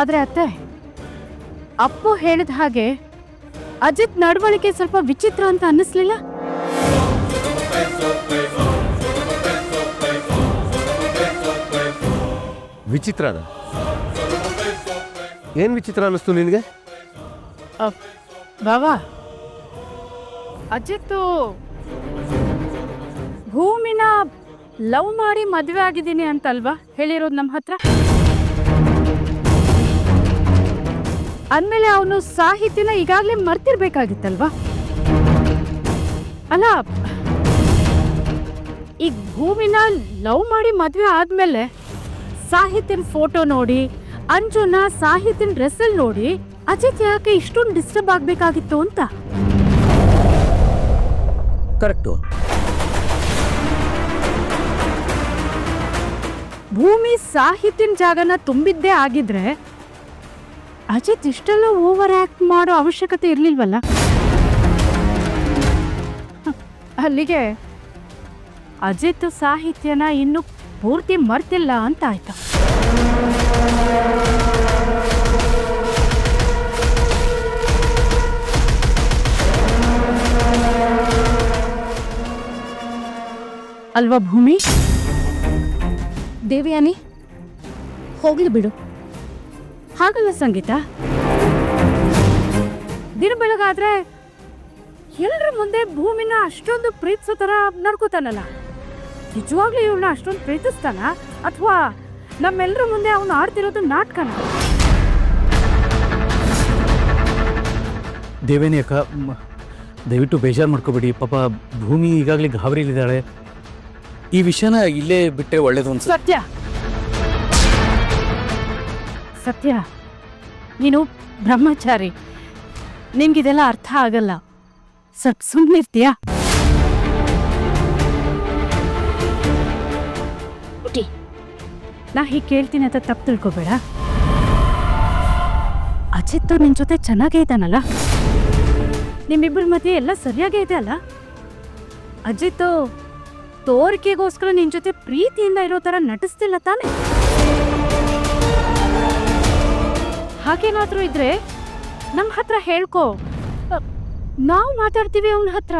ಆದ್ರೆ ಅತ್ತೆ ಅಪ್ಪು ಹೇಳಿದ ಹಾಗೆ ಅಜಿತ್ ನಡವಳಿಕೆ ಸ್ವಲ್ಪ ವಿಚಿತ್ರ ಅಂತ ಅನ್ನಿಸ್ಲಿಲ್ಲ? ವಿಚಿತ್ರನ ಏನು ವಿಚಿತ್ರ ಅನ್ನಿಸ್ತು ನಿನಗೆ? ಬಾವಾ ಅಜಿತ್ ಭೂಮಿನ ಲವ್ ಮಾಡಿ ಮದುವೆ ಆಗಿದ್ದೀನಿ ಅಂತಲ್ವಾ? ಹೇಳಿರೋದು ನಮ್ಮ ಹತ್ರ ಅಂದಮೇಲೆ ಅವನು ಸಾಹಿತ್ಯನ ಈಗಾಗಲೇ ಮರ್ತಿರ್ಬೇಕಾಗಿತ್ತಲ್ವಾ? ಅಲ್ಲ ಈಗ ಭೂಮಿನ ಲವ್ ಮಾಡಿ ಮದುವೆ ಆದ್ಮೇಲೆ ಸಾಹಿತ್ಯನ ಫೋಟೋ ನೋಡಿ ಅಂಜುನ ಸಾಹಿತ್ಯನ ಡ್ರೆಸ್ಸಲ್ಲಿ ನೋಡಿ ಅಜಿತ್ ಯಾಕೆ ಇಷ್ಟೊಂದು ಡಿಸ್ಟರ್ಬ್ ಆಗಬೇಕಾಗಿತ್ತು ಅಂತ? ಕರೆಕ್ಟು. ಭೂಮಿ ಸಾಹಿತ್ಯನ ಜಾಗನ ತುಂಬಿದ್ದೇ ಆಗಿದ್ರೆ ಅಜಿತ್ ಇಷ್ಟೆಲ್ಲ ಓವರ್ ಆಕ್ಟ್ ಮಾಡೋ ಅವಶ್ಯಕತೆ ಇರಲಿಲ್ವಲ್ಲ? ಅಲ್ಲಿಗೆ ಅಜಿತ್ ಸಾಹಿತ್ಯನ ಇನ್ನು ಪೂರ್ತಿ ಮರ್ತಿಲ್ಲ ಅಂತ ಆಯ್ತು. ಅಲ್ವಾ ಭೂಮಿ? ದೇವಿಯಾನಿ, ಹೋಗ್ಲಿ ಬಿಡು. ಹಾಗಲ್ಲ ಸಂಗೀತ? ದಿನ ಬೆಳಗಾದ್ರೆ ಎಲ್ಲರ ಮುಂದೆ ಭೂಮಿನ ಅಷ್ಟೊಂದು ಪ್ರೀತಿಸೋ ಥರ ನಡ್ಕೋತಾನಲ್ಲ. ನಿಜವಾಗ್ಲೂ ಇವ್ನ ಅಷ್ಟೊಂದು ಪ್ರೀತಿಸ್ತಾನ? ಅಥವಾ ನಮ್ಮೆಲ್ಲರ ಮುಂದೆ ಅವನು ಆಡ್ತಿರೋದು ನಾಟಕನ? ದೇವೇನಿ ಅಕ್ಕ ಮ್, ದಯವಿಟ್ಟು ಬೇಜಾರು ಮಾಡ್ಕೋಬೇಡಿ. ಪಾಪ ಭೂಮಿ ಈಗಾಗಲೇ ಗಾಬರಿಲಿದ್ದಾಳೆ ಈ ವಿಷಯನ ಇಲ್ಲೇ ಬಿಟ್ಟರೆ ಒಳ್ಳೇದು ಅನ್ಸುತ್ತೆ. ಸತ್ಯ. ಸತ್ಯ ನೀನು ಬ್ರಹ್ಮಚಾರಿ. ನಿಮ್ಗಿದೆಲ್ಲ ಅರ್ಥ ಆಗಲ್ಲ. ಸ್ವಲ್ಪ ಸುಮ್ಮನಿರ್ತೀಯಾ ನಾ ಹೀಗೆ ಕೇಳ್ತೀನಿ ಅಂತ ತಪ್ಪು ತಿಳ್ಕೊಬೇಡ. ಅಜಿತ್ ನಿನ್ ಜೊತೆ ಚೆನ್ನಾಗೇ ಇದ್ದಾನಲ್ಲ? ನಿಮ್ಮಿಬ್ಬರ ಮಧ್ಯೆ ಎಲ್ಲ ಸರಿಯಾಗೇ ಇದೆ ಅಲ್ಲ? ಅಜಿತ್ ತೋರಿಕೆಗೋಸ್ಕರ ನಿನ್ ಜೊತೆ ಪ್ರೀತಿಯಿಂದ ಇರೋ ತರ ನಟಿಸ್ತಿಲ್ಲ ತಾನೆ? ಹಾಗೇನಾದ್ರೂ ಇದ್ರೆ ನಮ್ ಹತ್ರ ಹೇಳ್ಕೊ. ನಾವ್ ಮಾತಾಡ್ತೀವಿ ಅವನ ಹತ್ರ.